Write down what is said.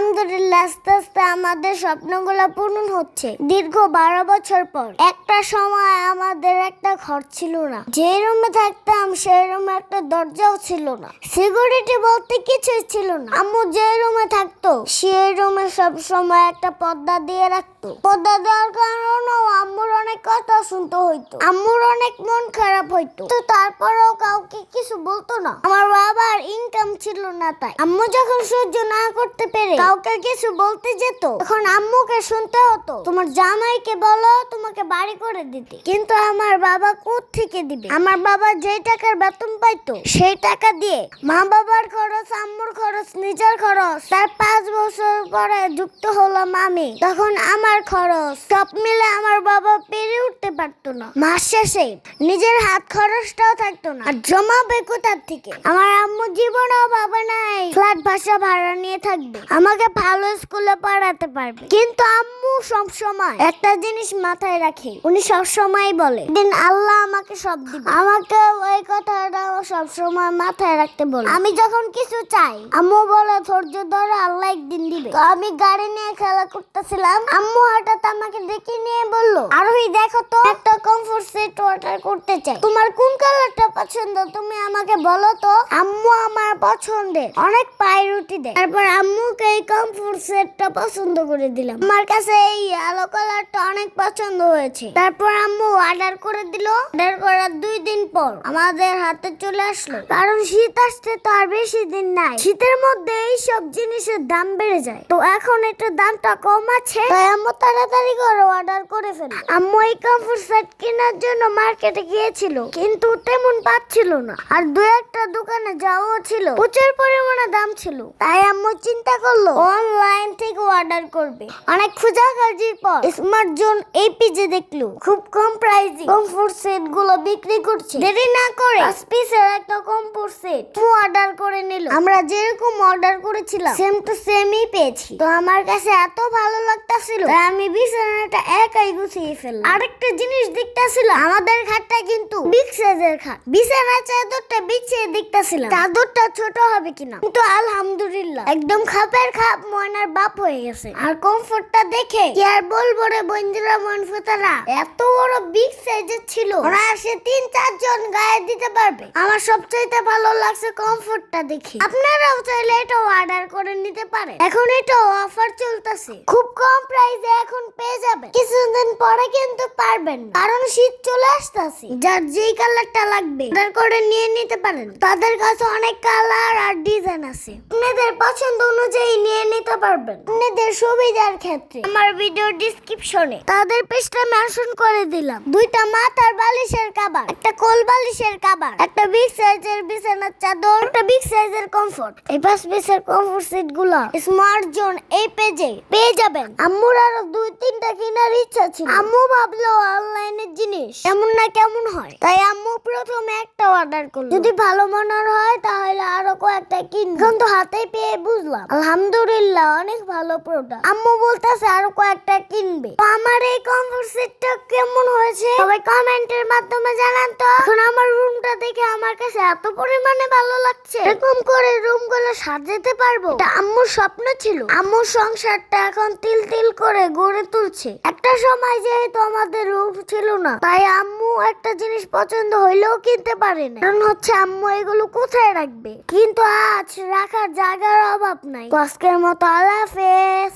আলহামদুলিল্লাহ, আস্তে আস্তে আমাদের স্বপ্নগুলো পূরণ হচ্ছে। দীর্ঘ বারো বছর পর একটা সময় আমাদের একটা ঘর ছিল না। যে রুমে থাকতাম সেই রুমে একটা দরজাও ছিল না। সিকিউরিটি বলতে কিছুই ছিল না। আম্মু যে রুমে থাকতো সেই রুমে সব সময় একটা পর্দা দিয়ে রাখতো। পর্দা দেওয়ার কারণেও আম্মুর অনেক কথা শুনতে হইতো। আম্মুর অনেক মন খারাপ হইতো। তো তারপরেও কাউকে কিছু বলতো না। আমার বাবার ইনকাম ছিল না তাই। আম্মু যখন সহ্য না করতে পেরে কাউকে কিছু বলতে যেত, তখন আম্মুকে শুনতে হতো। তোমার জামাইকে বলো, তোমাকে বাড়ি করে দিতে। কিন্তু আমার বাবা কোথ থেকে দিবে? আমার বাবা যে টাকার বেতন পাইতো, সেই টাকা দিয়ে মা বাবার খরচ, আম্মুর খরচ, নিজের খরচ, তার পাঁচ বছর পরে যুক্ত হলাম আমি তখন আমার খরচ সব মিলে আমার বাবা পেরে উঠতে পারতো না। মাস শেষে নিজের হাত খরচটাও থাকতো না। আর জমাবে কোথার থেকে? আমার আম্মু জীবনেও বাবা নাই। ফ্ল্যাট ভাষা ভাড়া নিয়ে থাকবে। আমাকে ভালো স্কুলে পড়াতে পারবে। কিন্তু আম্মু সব সময় একটা জিনিস মাথায় রাখে। উনি সব সময় বলে, দিন আল্লাহ আমাকে সব দিবে। আমাকে ওই কথাটা সব সময় মাথায় রাখতে বলে। আমি যখন কিছু চাই, আম্মু বলে, ধৈর্য ধরো, আল্লাহ একদিন দিবে। আমি গাড়ি নিয়ে খেলা করতেছিলাম। আম্মু হঠাৎ আমাকে ডেকে নিয়ে বলল, আরোহী, দেখো তো, একটা কমফোর্ট সেট অর্ডার করতে চাই। তোমার কোন কালারটা পছন্দ, তুমি আমাকে বলো তো। আম্মু আমার পছন্দের অনেক পাই রুটি দেয়। তারপর আম্মুকে কমফোর্ট সেটটা পছন্দ করে দিলাম। আমার কাছে এই আলো কালারটা অনেক পছন্দ হয়েছে। তারপর আম্মু অর্ডার করে দিল। অর্ডার করার দুই দিন পর আমাদের হাতে চলে আসলো। কারণ শীত আসতে তো আর বেশি দিন নাই। শীতের মধ্যে এই সব জিনিসের দাম বেড়ে যায়। তো এখন একটু দামটা কম আছে। তাই আম্মু তাড়াতাড়ি করে অর্ডার করে ফেলে। আম্মু এই কমফোর্ট সেট কেনার জন্য মার্কেটে গিয়েছিল। কিন্তু তেমন পাচ্ছিল না। আর দু একটা দোকানে যাওয়া ছিল। প্রচুর পরিমাণে দাম ছিল। তাই আম্মু চিন্তা করল অনলাইন থেকে অর্ডার করবে। অনেক খোঁজাখুঁজির পর স্মার্ট জোন এই পেজে দেখল। খুব কম প্রাইসে কমফোর্ট সেটগুলো বিক্রি করছে। দেরি না করে পাঁচ পিসের একটা কমফোর্ট সেট অর্ডার করে নিল। আমরা যেরকম অর্ডার করেছিলাম সেম টু সেমই পেয়েছি। তো আমার কাছে এত ভালো লাগতাছিল, তাই আমি বিছানাটা একাই গুছিয়ে ফেললাম। আরেকটা জিনিস দেখতাছিল আমাদের খাটটা কিন্তু বিগ সাইজের খাট। বিছানা চাদরটা বিছিয়ে দেখতাছিলাম। চাদরটা ছোট হবে কিনা? কিন্তু আলহামদুলিল্লাহ, একদম খাপের খাপ, ময়নার বাপ হয়ে গেছে। আর কমফোর্টটা দেখে কি আর বলব রে বন্ধুরা মন ফোতারা এত বড় বিগ সাইজের ছিল। ওরা সে তিন চারজন গায়ে দিতে পারবে। আমার সবচাইতে ভালো লাগছে কমফোর্টটা দেখে। আপনারাও চাইলে এটা অর্ডার করে নিতে পারেন। এখন এটা অফার চলতেছে। খুব কম প্রাইসে এখন পেয়ে যাবেন। কিছুদিন পরে কিন্তু পারবেন। কারণ শীত চলে আসতেছে। যার যেই কালারটা লাগবে অর্ডার করে নিয়ে নিতে পারেন। তাদের কাছে অনেক কালার আর ডিজাইন আছে। আপনাদের পছন্দ অনুযায়ী নিয়ে নিতে পারবেন। আপনাদের সুবিধার ক্ষেত্রে। আমার ভিডিও ডিসক্রিপশনে তাদের পেজটা মেনশন করে দিলাম। দুইটা মাথার বালিশের কাবার। একটা কোল বালিশের কাবার। একটা বিগ সাইজের বিছানার চাদর। একটা বিগ সাইজের কমফোর্ট এই পাঁচ পিসের কমফোর্ট সেটগুলো স্মার্ট জোন এই পেজে পেয়ে যাবেন। আম্মুর আরও দুই তিনটা কেনার ইচ্ছা ছিল। আম্মু ভাবলো অনলাইনের জিনিস এমন না কেমন হয়। তাই আম্মু প্রথমে একটা অর্ডার করল। যদি ভালো মনের হয় তাহলে আরও কয়েকটা কিনবো। এখন তো হাতে পেয়ে বুঝলাম। আলহামদুলিল্লাহ অনেক ভালো প্রোডাক্ট আম্মু বলতেছে আরও কয়েকটা কিনবে। তো আমার এই কমফোর্ট সেটটা কেমন হয়েছে? সবাই কমেন্টের মাধ্যমে জানান তো। এখন আমার রুমটা দেখে কাছে এত পরিমাণে ভালো লাগছে। এরকম করে রুমগুলো সাজাতে পারব? এটা আম্মুর স্বপ্ন ছিল। আম্মুর সংসারটা এখন তিল তিল করে গড়ে তুলছে। একটা সময় যেহেতু আমাদের রুম ছিল না, তাই আম্মু একটা জিনিস পছন্দ হইলেও কিনতে পারে না। কারণ হচ্ছে আম্মু এগুলো কোথায় রাখবে? কিন্তু আজ রাখার জায়গার অভাব নাই। আজকের মতো আল্লাহ হাফেজ।